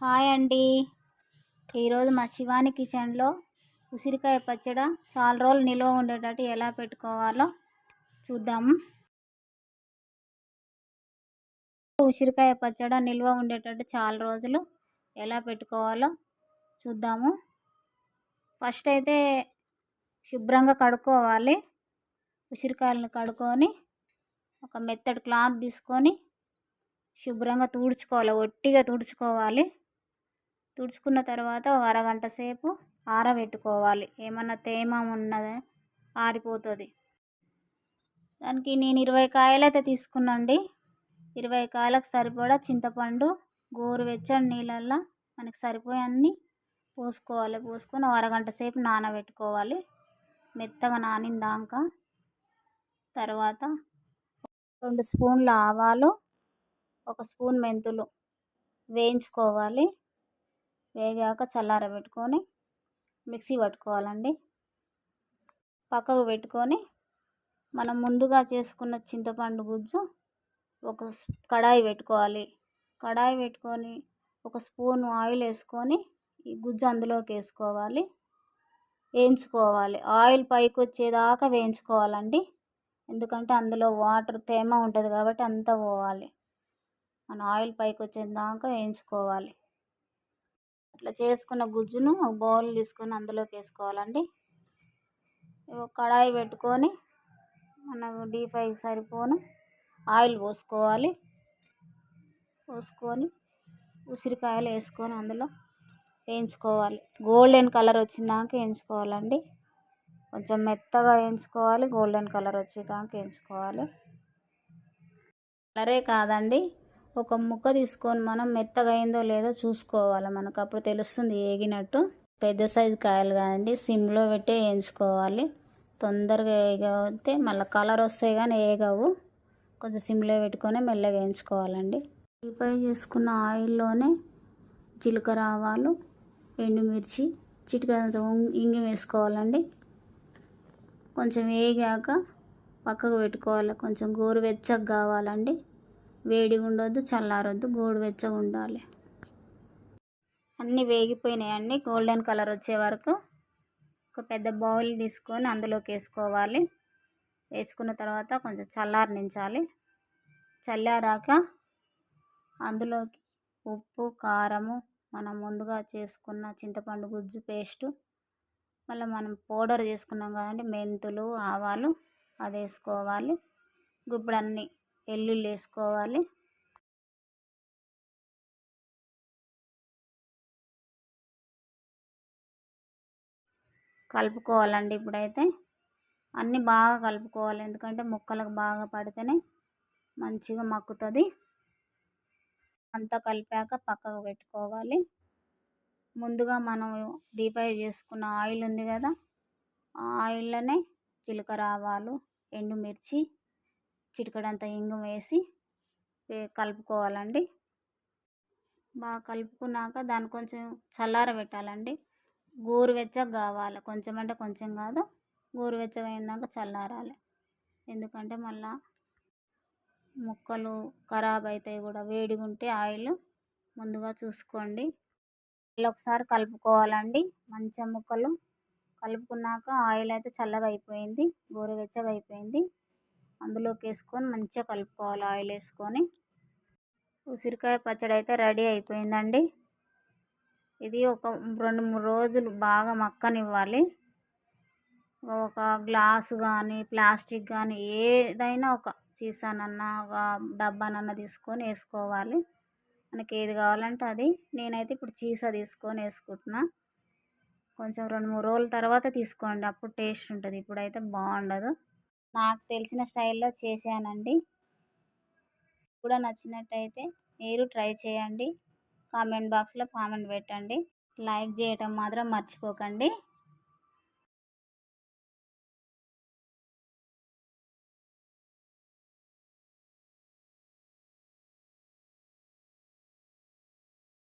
Hi అండి. ఈరోజు మా శివాని కిచెన్లో ఉసిరికాయ పచ్చడి చాలా రోజులు నిల్వ ఉండేటట్టు ఎలా పెట్టుకోవాలో చూద్దాము ఉసిరికాయ పచ్చడి నిల్వ ఉండేటట్టు చాలా రోజులు ఎలా పెట్టుకోవాలో చూద్దాము. ఫస్ట్ అయితే శుభ్రంగా కడుక్కోవాలి. ఉసిరికాయలను కడుక్కొని ఒక మెత్తటి క్లాత్ తీసుకొని శుభ్రంగా తుడుచుకోవాలి. ఒట్టిగా తుడుచుకోవాలి. తుడుచుకున్న తర్వాత అరగంట సేపు ఆరబెట్టుకోవాలి. ఏమన్నా తేమ ఉన్నదా ఆరిపోతుంది. దానికి నేను ఇరవై కాయలు అయితే తీసుకున్నాండి. ఇరవై కాయలకు సరిపడా చింతపండు గోరువెచ్చని నీళ్ళల్లో మనకి సరిపోయే అన్నీ పోసుకోవాలి. పోసుకొని అరగంట సేపు నానబెట్టుకోవాలి. మెత్తగా నానిందాక తర్వాత రెండు స్పూన్ల ఆవాలు ఒక స్పూన్ మెంతులు వేయించుకోవాలి. వేగాక చల్లారబెట్టుకొని మిక్సీ పట్టుకోవాలండి. పక్కకు పెట్టుకొని మనం ముందుగా చేసుకున్న చింతపండు గుజ్జు ఒక కడాయి పెట్టుకోవాలి. కడాయి పెట్టుకొని ఒక స్పూన్ ఆయిల్ వేసుకొని ఈ గుజ్జు అందులోకి వేసుకోవాలి. వేయించుకోవాలి. ఆయిల్ పైకి వచ్చేదాకా వేయించుకోవాలండి. ఎందుకంటే అందులో వాటర్ తేమ ఉంటుంది కాబట్టి అంతా పోవాలి. మన ఆయిల్ పైకి వచ్చేదాకా వేయించుకోవాలి. అట్లా చేసుకున్న గుజ్జును బౌల్ తీసుకొని అందులోకి వేసుకోవాలండి. కడాయి పెట్టుకొని మనకు డీప్ ఫ్రైకి సరిపోను. ఆయిల్ పోసుకోవాలి. పోసుకొని ఉసిరికాయలు వేసుకొని అందులో వేయించుకోవాలి. గోల్డెన్ కలర్ వచ్చినాక వేయించుకోవాలండి. కొంచెం మెత్తగా వేయించుకోవాలి. గోల్డెన్ కలర్ వచ్చేదాకా వేయించుకోవాలి. కలరే కాదండి. ఒక ముక్క తీసుకొని మనం మెత్తగైందో లేదో చూసుకోవాలి. మనకు అప్పుడు తెలుస్తుంది ఏగినట్టు. పెద్ద సైజు కాయలు కాదండి. సిమ్లో పెట్టి వేయించుకోవాలి. తొందరగా వేగితే మళ్ళీ కలర్ వస్తాయి కానీ వేగవు కొంచెం సిమ్లో పెట్టుకొని మెల్లగా వేయించుకోవాలండి. ఫ్రై చేసుకున్న ఆయిల్లోనే జీలకర్ర ఆవాలు ఎండుమిర్చి చిటికంత ఇంగి వేసుకోవాలండి. కొంచెం వేగాక పక్కకు పెట్టుకోవాలి. కొంచెం గోరువెచ్చగా కావాలండి. వేడి ఉండొద్దు చల్లారొద్దు గోడువెచ్చగా ఉండాలి అన్నీ వేగిపోయినాయండి గోల్డెన్ కలర్ వచ్చే వరకు ఒక పెద్ద బౌల్ తీసుకొని అందులోకి వేసుకోవాలి. వేసుకున్న తర్వాత కొంచెం చల్లారనించాలి. చల్లారాక అందులోకి ఉప్పు కారము మనం ముందుగా చేసుకున్న చింతపండు గుజ్జు పేస్టు మళ్ళీ మనం పౌడర్ చేసుకున్నాం కదండి మెంతులు ఆవాలు అది వేసుకోవాలి. ఇప్పుడు అన్ని వెల్లుల్లి వేసుకోవాలి. కలుపుకోవాలండి ఇప్పుడైతే. అన్నీ బాగా కలుపుకోవాలి. ఎందుకంటే ముక్కలకు బాగా పడితేనే మంచిగా మక్కుతుంది. అంతా కలిపాక పక్కకు పెట్టుకోవాలి. ముందుగా మనం డీప్ ఫ్రై చేసుకున్న ఆయిల్ ఉంది కదా ఆ ఆయిల్లోనే జీలకర్ర ఆవాలు ఎండుమిర్చి చిటికడంత ఇంగం వేసి కలుపుకోవాలండి. బాగా కలుపుకున్నాక దాన్ని కొంచెం చల్లార పెట్టాలండి. గోరువెచ్చగా కావాలి. కొంచెం అంటే కొంచెం కాదు. గోరువెచ్చగా అయినాక చల్లారాలి. ఎందుకంటే మళ్ళా ముక్కలు ఖరాబ్ అవుతాయి కూడా. వేడిగా ఉంటే ఆయిల్ ముందుగా చూసుకోండి. ఒకసారి కలుపుకోవాలండి. మంచిగా ముక్కలు. కలుపుకున్నాక ఆయిల్ అయితే చల్లగా అయిపోయింది. గోరువెచ్చగా అయిపోయింది. అందులోకి వేసుకొని మంచిగా కలుపుకోవాలి. ఆయిల్ వేసుకొని ఉసిరికాయ పచ్చడి అయితే రెడీ అయిపోయిందండి. ఇది ఒక రెండు మూడు రోజులు బాగా మక్కనివ్వాలి. ఒక గ్లాస్ కానీ ప్లాస్టిక్ కానీ ఏదైనా ఒక సీసానన్నా ఒక డబ్బానన్నా తీసుకొని వేసుకోవాలి. మనకి ఏది కావాలంటే అది. నేనైతే ఇప్పుడు చీసా తీసుకొని వేసుకుంటున్నా. కొంచెం రెండు మూడు రోజుల తర్వాత తీసుకోండి. అప్పుడు టేస్ట్ ఉంటుంది. ఇప్పుడైతే బాగుండదు. నాకు తెలిసిన స్టైల్లో చేశానండి. కూడా నచ్చినట్టయితే మీరు ట్రై చేయండి. కామెంట్ బాక్స్లో కామెంట్ పెట్టండి. లైక్ చేయటం మాత్రం మర్చిపోకండి.